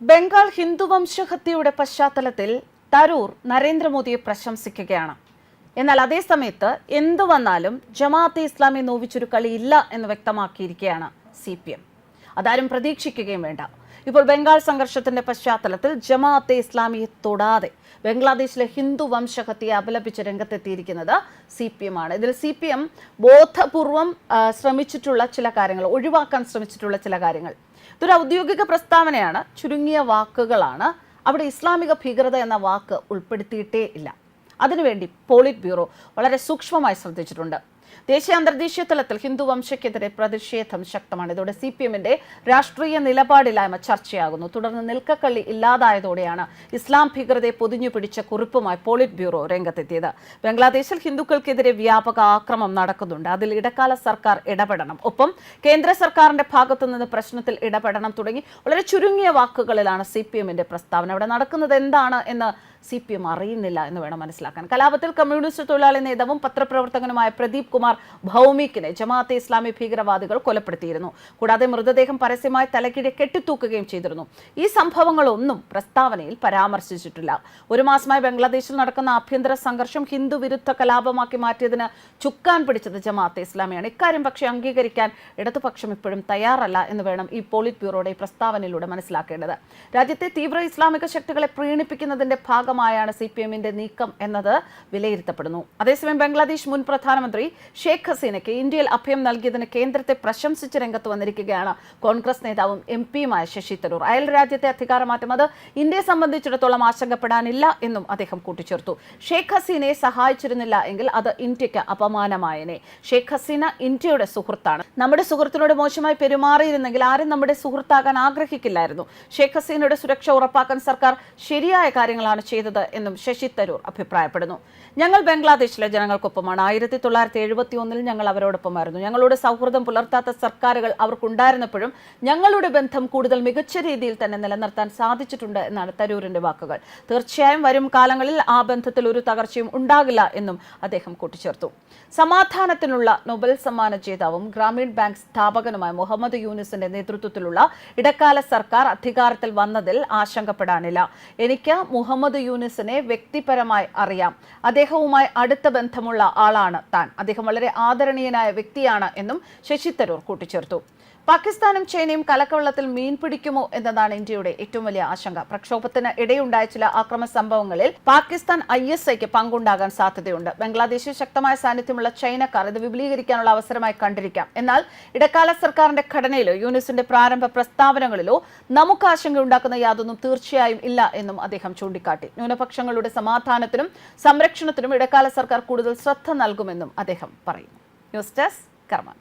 ബംഗാൾ ഹിന്ദുവംശഹത്യയുടെ പശ്ചാത്തലത്തിൽ തരൂർ നരേന്ദ്രമോദിയെ പ്രശംസിക്കുകയാണ്. എന്നാൽ അതേ സമയത്ത് എന്തു വന്നാലും ജമാഅത്തെ ഇസ്ലാമി നോവിച്ചൊരു കളിയില്ല എന്ന് വ്യക്തമാക്കിയിരിക്കുകയാണ് സി പി എം. അതാരും പ്രതീക്ഷിക്കുകയും വേണ്ട. ഇപ്പോൾ ബംഗാൾ സംഘർഷത്തിന്റെ പശ്ചാത്തലത്തിൽ ജമാഅത്തെ ഇസ്ലാമിയെ തൊടാതെ ബംഗ്ലാദേശിലെ ഹിന്ദു വംശഹത്യയെ അപലപിച്ച് രംഗത്തെത്തിയിരിക്കുന്നത് സി പി എം ആണ്. ഇതിൽ സി പി എം ബോധപൂർവം ശ്രമിച്ചിട്ടുള്ള ചില കാര്യങ്ങൾ ഒഴിവാക്കാൻ ശ്രമിച്ചിട്ടുള്ള ചില കാര്യങ്ങൾ ഇതൊരു ഔദ്യോഗിക പ്രസ്താവനയാണ്. ചുരുങ്ങിയ വാക്കുകളാണ്. അവിടെ ഇസ്ലാമിക ഭീകരത എന്ന വാക്ക് ഉൾപ്പെടുത്തിയിട്ടേ ഇല്ല. അതിനുവേണ്ടി പോളിറ്റ് ബ്യൂറോ വളരെ സൂക്ഷ്മമായി ശ്രദ്ധിച്ചിട്ടുണ്ട്. ദേശീയ അന്തർദേശീയ തലത്തിൽ ഹിന്ദു വംശക്കെതിരെ പ്രതിഷേധം ശക്തമാണ്. ഇതോടെ സി പി എമ്മിന്റെ രാഷ്ട്രീയ നിലപാടില്ലായ്മ ചർച്ചയാകുന്നു. തുടർന്ന് നിൽക്കക്കള്ളി ഇല്ലാതായതോടെയാണ് ഇസ്ലാം ഭീകരതയെ പൊതിഞ്ഞു പിടിച്ച കുറിപ്പുമായി പോളിറ്റ് ബ്യൂറോ രംഗത്തെത്തിയത്. ബംഗ്ലാദേശിൽ ഹിന്ദുക്കൾക്കെതിരെ വ്യാപക ആക്രമം നടക്കുന്നുണ്ട്. അതിൽ ഇടക്കാല സർക്കാർ ഇടപെടണം. ഒപ്പം കേന്ദ്ര സർക്കാരിന്റെ ഭാഗത്തു നിന്ന് പ്രശ്നത്തിൽ ഇടപെടണം തുടങ്ങി വളരെ ചുരുങ്ങിയ വാക്കുകളിലാണ് സി പി എമ്മിന്റെ പ്രസ്താവന. അവിടെ നടക്കുന്നത് എന്താണ് എന്ന് സി പി എം അറിയുന്നില്ല എന്ന് വേണം മനസ്സിലാക്കാൻ. കലാപത്തിൽ കമ്മ്യൂണിസ്റ്റ് തൊഴിലാളി നേതാവും പത്രപ്രവർത്തകനുമായ പ്രദീപ് കുമാർ ഭൗമിക്കിനെ ജമാഅത്തെ ഇസ്ലാമി ഭീകരവാദികൾ കൊലപ്പെടുത്തിയിരുന്നു. കൂടാതെ മൃതദേഹം പരസ്യമായി തലക്കിടെ കെട്ടിത്തൂക്കുകയും ചെയ്തിരുന്നു. ഈ സംഭവങ്ങളൊന്നും പ്രസ്താവനയിൽ പരാമർശിച്ചിട്ടില്ല. ഒരു മാസമായി ബംഗ്ലാദേശിൽ നടക്കുന്ന ആഭ്യന്തര സംഘർഷം ഹിന്ദു വിരുദ്ധ കലാപമാക്കി മാറ്റിയതിന് ചുക്കാൻ പിടിച്ചത് ജമാഅത്തെ ഇസ്ലാമിയാണ്. ഇക്കാര്യം പക്ഷേ അംഗീകരിക്കാൻ ഇടതുപക്ഷം ഇപ്പോഴും തയ്യാറല്ല എന്ന് വേണം ഈ പോളിറ്റ് ബ്യൂറോയുടെ പ്രസ്താവനയിലൂടെ മനസ്സിലാക്കേണ്ടത്. രാജ്യത്തെ തീവ്ര ഇസ്ലാമിക ശക്തികളെ പ്രീണിപ്പിക്കുന്നതിന്റെ ഭാഗമായാണ് സി പി എമ്മിന്റെ നീക്കം എന്നത് വിലയിരുത്തപ്പെടുന്നു. അതേസമയം ബംഗ്ലാദേശ് മുൻ പ്രധാനമന്ത്രി ഷേഖ് ഹസീനയ്ക്ക് ഇന്ത്യയിൽ അഭയം നൽകിയതിന് കേന്ദ്രത്തെ പ്രശംസിച്ച് രംഗത്ത് വന്നിരിക്കുകയാണ്. കോൺഗ്രസ് നേതാവും എം പിയുമായ ശശി തരൂർ. അയൽ രാജ്യത്തെ അധികാരമാറ്റം അത് ഇന്ത്യയെ സംബന്ധിച്ചിടത്തോളം ആശങ്കപ്പെടാനില്ല എന്നും അദ്ദേഹം കൂട്ടിച്ചേർത്തു. ഷേഖ് ഹസീനയെ സഹായിച്ചിരുന്നില്ല എങ്കിൽ അത് ഇന്ത്യയ്ക്ക് അപമാനമായനെ. ഷേഖ് ഹസീന ഇന്ത്യയുടെ സുഹൃത്താണ്. നമ്മുടെ സുഹൃത്തിനോട് മോശമായി പെരുമാറിയിരുന്നെങ്കിൽ ആരും നമ്മുടെ സുഹൃത്താകാൻ ആഗ്രഹിക്കില്ലായിരുന്നു. ഷേഖ് ഹസീനയുടെ സുരക്ഷ ഉറപ്പാക്കാൻ സർക്കാർ ശരിയായ കാര്യങ്ങളാണ് ചെയ്തത് എന്നും ശശി തരൂർ അഭിപ്രായപ്പെടുന്നു. ഞങ്ങൾ ബംഗ്ലാദേശിലെ ജനങ്ങൾക്കൊപ്പമാണ്. ആയിരത്തി തൊള്ളായിരത്തി എഴുപത്തി ഒന്നിൽ ഞങ്ങൾ അവരോടൊപ്പമായിരുന്നു. ഞങ്ങളുടെ സൗഹൃദം പുലർത്താത്ത സർക്കാരുകൾ അവർക്കുണ്ടായിരുന്നപ്പോഴും ഞങ്ങളുടെ ബന്ധം കൂടുതൽ മികച്ച രീതിയിൽ തന്നെ നിലനിർത്താൻ സാധിച്ചിട്ടുണ്ട് എന്നാണ് തരൂരിന്റെ വാക്കുകൾ. തീർച്ചയായും വരും കാലങ്ങളിൽ ആ ബന്ധത്തിൽ ഒരു തകർച്ചയും ഉണ്ടാകില്ല എന്നും അദ്ദേഹം കൂട്ടിച്ചേർത്തു. സമാധാനത്തിനുള്ള നൊബൽ സമ്മാന ജേതാവും ഗ്രാമീൺ ബാങ്ക് സ്ഥാപകനുമായ മുഹമ്മദ് യൂനിസിന്റെ നേതൃത്വത്തിലുള്ള ഇടക്കാല സർക്കാർ അധികാരത്തിൽ വന്നതിൽ ആശങ്കപ്പെടാനില്ല. എനിക്ക് മുഹമ്മദ് യൂനിസിനെ വ്യക്തിപരമായി അറിയാം. അദ്ദേഹവുമായി അടുത്ത ബന്ധമുള്ള ആളാണ് താൻ. അദ്ദേഹം വളരെ ആദരണീയനായ വ്യക്തിയാണ് എന്നും ശശി തരൂർ കൂട്ടിച്ചേർത്തു. പാകിസ്ഥാനും ചൈനയും കലക്കവെള്ളത്തിൽ മീൻ പിടിക്കുമോ എന്നതാണ് ഇന്ത്യയുടെ ഏറ്റവും വലിയ ആശങ്ക. പ്രക്ഷോഭത്തിന് ഇടയുണ്ടായ ചില ആക്രമ സംഭവങ്ങളിൽ പാകിസ്ഥാൻ ഐ എസ് ഐക്ക് പങ്കുണ്ടാകാൻ സാധ്യതയുണ്ട്. ബംഗ്ലാദേശിൽ ശക്തമായ സാന്നിധ്യമുള്ള ചൈനക്കാർ ഇത് വിപുലീകരിക്കാനുള്ള അവസരമായി കണ്ടിരിക്കാം. എന്നാൽ ഇടക്കാല സർക്കാരിന്റെ ഘടനയിലോ യൂണിസിന്റെ പ്രാരംഭ പ്രസ്താവനകളിലോ നമുക്ക് ആശങ്കയുണ്ടാക്കുന്ന യാതൊന്നും തീർച്ചയായും ഇല്ല എന്നും അദ്ദേഹം ചൂണ്ടിക്കാട്ടി. ന്യൂനപക്ഷങ്ങളുടെ സമാധാനത്തിനും സംരക്ഷണത്തിനും ഇടക്കാല സർക്കാർ കൂടുതൽ ശ്രദ്ധ നൽകുമെന്നും അദ്ദേഹം പറയുന്നു. ന്യൂസ് ഡെസ്ക് കർമ്മ